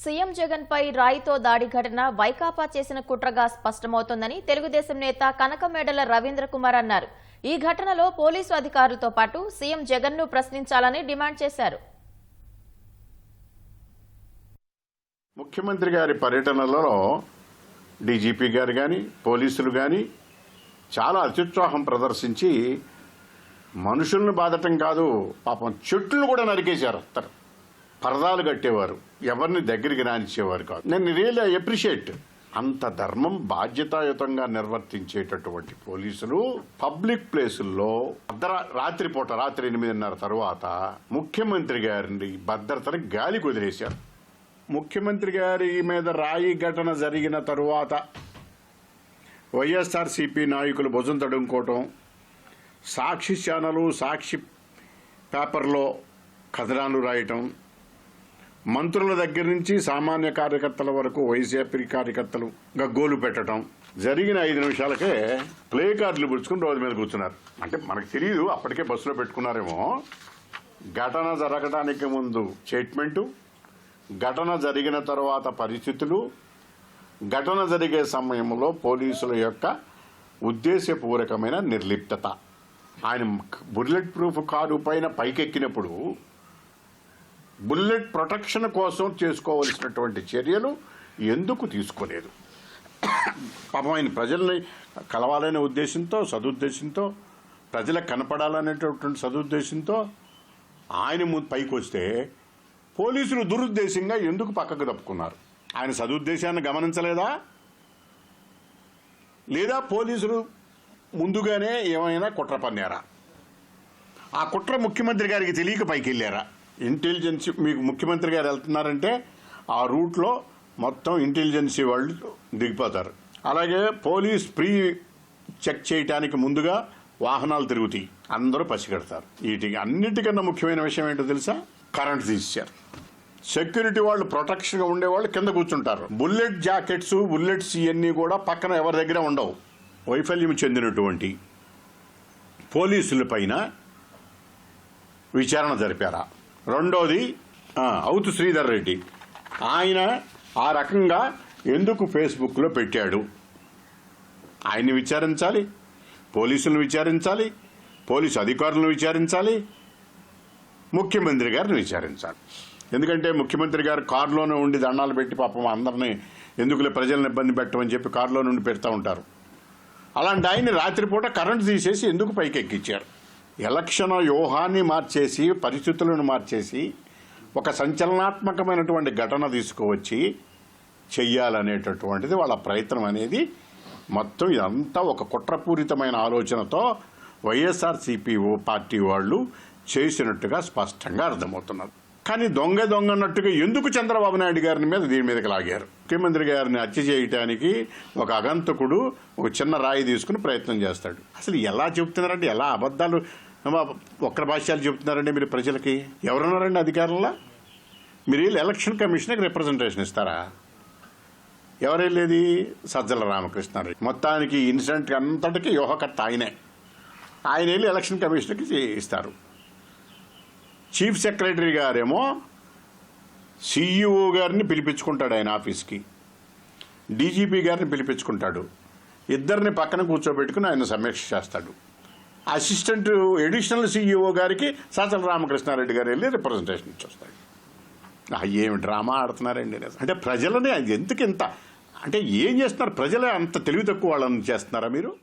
CM Jagan పై రాయితో దాడి ఘటన వైకాపా చేసిన కుట్రగా స్పష్టమవుతోందని తెలుగుదేశం నేత కనకమేడల రవీంద్ర కుమార్ అన్నారు. ఈ ఘటనలో పోలీసు అధికారులతో పాటు సీఎం జగన్ను ప్రశ్నించాలని డిమాండ్ చేశారు. ముఖ్యమంత్రి గారి పర్యటనలో డీజీపీ గారు కానీ పోలీసులు కానీ చాలా అత్యుత్సాహం ప్రదర్శించి మనుషుల్ని బాధటం కాదు పాపం చెట్లు కూడా నరికేశారు అత్తరు. పరదాలు కట్టేవారు. ఎవరిని దగ్గరికి రానిచ్చేవారు కాదు. నేను రియల్ అప్రిషియేట్ అంత ధర్మం బాధ్యతాయుతంగా నిర్వర్తించేటటువంటి పోలీసులు పబ్లిక్ ప్లేసుల్లో రాత్రిపూట రాత్రి ఎనిమిదిన్నర తర్వాత ముఖ్యమంత్రి గారిని భద్రతని గాలి కుదిరేశారు. ముఖ్యమంత్రి గారి మీద రాయి ఘటన జరిగిన తరువాత వైఎస్ఆర్సీపీ నాయకులు భుజం తడుముకోవటం సాక్షి ఛానలు సాక్షి పేపర్లో కథనాలు రాయటం మంత్రుల దగ్గర నుంచి సామాన్య కార్యకర్తల వరకు వైసీపీ కార్యకర్తలు గగ్గోలు పెట్టడం జరిగిన ఐదు నిమిషాలకే ప్లే కార్డులు పుచ్చుకుని రోడ్డు మీద కూర్చున్నారు. అంటే మనకు తెలియదు అప్పటికే బస్సులో పెట్టుకున్నారేమో. ఘటన జరగడానికి ముందు స్టేట్మెంటు ఘటన జరిగిన తర్వాత పరిస్థితులు ఘటన జరిగే సమయంలో పోలీసుల యొక్క ఉద్దేశపూర్వకమైన నిర్లిప్తత. ఆయన బుల్లెట్ ప్రూఫ్ కారు పైన పైకెక్కినప్పుడు బుల్లెట్ ప్రొటెక్షన్ కోసం చేసుకోవలసినటువంటి చర్యలు ఎందుకు తీసుకోలేదు? పాపం ఆయన ప్రజల్ని కలవాలనే ఉద్దేశంతో సదుద్దేశంతో ప్రజలకు కనపడాలనేటటువంటి సదుద్దేశంతో ఆయన ముందు పైకి వస్తే పోలీసులు దురుద్దేశంగా ఎందుకు పక్కకు తప్పుకున్నారు ఆయన సదుద్దేశాన్ని గమనించలేదా? లేదా పోలీసులు ముందుగానే ఏమైనా కుట్ర పన్నారా? ఆ కుట్ర ముఖ్యమంత్రి గారికి తెలియక పైకి వెళ్ళారా ఇంటెలిజెన్స్ మీకు ముఖ్యమంత్రి గారు వెళ్తున్నారంటే ఆ రూట్లో మొత్తం ఇంటెలిజెన్సీ వాళ్ళు దిగిపోతారు. అలాగే పోలీస్ ప్రీ చెక్ చేయటానికి ముందుగా వాహనాలు తిరుగుతాయి. అందరూ పసిగడతారు. వీటికి అన్నిటికన్నా ముఖ్యమైన విషయం ఏంటో తెలుసా? కరెంట్ తీశారు సెక్యూరిటీ వాళ్ళు ప్రొటెక్షన్గా ఉండేవాళ్ళు కింద కూర్చుంటారు. బుల్లెట్ జాకెట్స్ బుల్లెట్స్ ఇవన్నీ కూడా పక్కన ఎవరి దగ్గర ఉండవు. వైఫల్యం చెందినటువంటి పోలీసుల పైన విచారణ జరిపారా. రెండోది అవుతు శ్రీధర్ రెడ్డి. ఆయన ఆ రకంగా ఎందుకు ఫేస్బుక్లో పెట్టాడు? ఆయన్ని విచారించాలి పోలీసులను విచారించాలి పోలీసు అధికారులను విచారించాలి ముఖ్యమంత్రి గారిని విచారించాలి. ఎందుకంటే ముఖ్యమంత్రి గారు కారులోనే ఉండి దండాలు పెట్టి పాపం అందరినీ ఎందుకులే ప్రజలను ఇబ్బంది పెట్టమని చెప్పి కారులో నుండి పెడతా ఉంటారు. అలాంటి ఆయన్ని రాత్రిపూట కరెంట్ తీసేసి ఎందుకు పైకి ఎక్కించారు ఎలక్షన్ వ్యూహాన్ని మార్చేసి పరిస్థితులను మార్చేసి ఒక సంచలనాత్మకమైనటువంటి ఘటన తీసుకువచ్చి చెయ్యాలనేటటువంటిది వాళ్ళ ప్రయత్నం అనేది మొత్తం ఇదంతా ఒక కుట్రపూరితమైన ఆలోచనతో వైఎస్ఆర్సీపీ పార్టీ వాళ్ళు చేసినట్టుగా స్పష్టంగా అర్థమవుతున్నారు కానీ దొంగ దొంగ అన్నట్టుగా ఎందుకు చంద్రబాబు నాయుడు గారిని మీద దీని మీదకి లాగారు? ముఖ్యమంత్రి గారిని హత్య చేయటానికి ఒక అగంతకుడు ఒక చిన్న రాయి తీసుకుని ప్రయత్నం చేస్తాడు. అసలు ఎలా చెప్తున్నారంటే ఎలా అబద్ధాలు వక్ర భాష్యాలు చెప్తున్నారండి మీరు ప్రజలకి. ఎవరున్నారండి అధికారంలో మీరు వెళ్ళి ఎలక్షన్ కమిషన్కి రిప్రజెంటేషన్ ఇస్తారా? ఎవరు సజ్జల రామకృష్ణారెడ్డి. మొత్తానికి ఇన్సిడెంట్ అంతటికి యోహకర్త ఆయనే. ఆయన వెళ్ళి ఎలక్షన్ కమిషన్కి ఇస్తారు. చీఫ్ సెక్రటరీ గారేమో సిఇఓ గారిని పిలిపించుకుంటాడు ఆయన ఆఫీస్కి. డీజీపీ గారిని పిలిపించుకుంటాడు. ఇద్దరిని పక్కన కూర్చోబెట్టుకుని ఆయన సమీక్ష చేస్తాడు. అసిస్టెంట్ ఎడిషనల్ సీఈఓ గారికి సాచల రామకృష్ణారెడ్డి గారు వెళ్ళి రిప్రజెంటేషన్ ఇచ్చొస్తాడు ఏమి డ్రామా ఆడుతున్నారండి అంటే ప్రజలని ఎందుకు ఇంత? అంటే ఏం చేస్తున్నారు? ప్రజలే అంత తెలివి తక్కువ వాళ్ళని చేస్తున్నారా మీరు?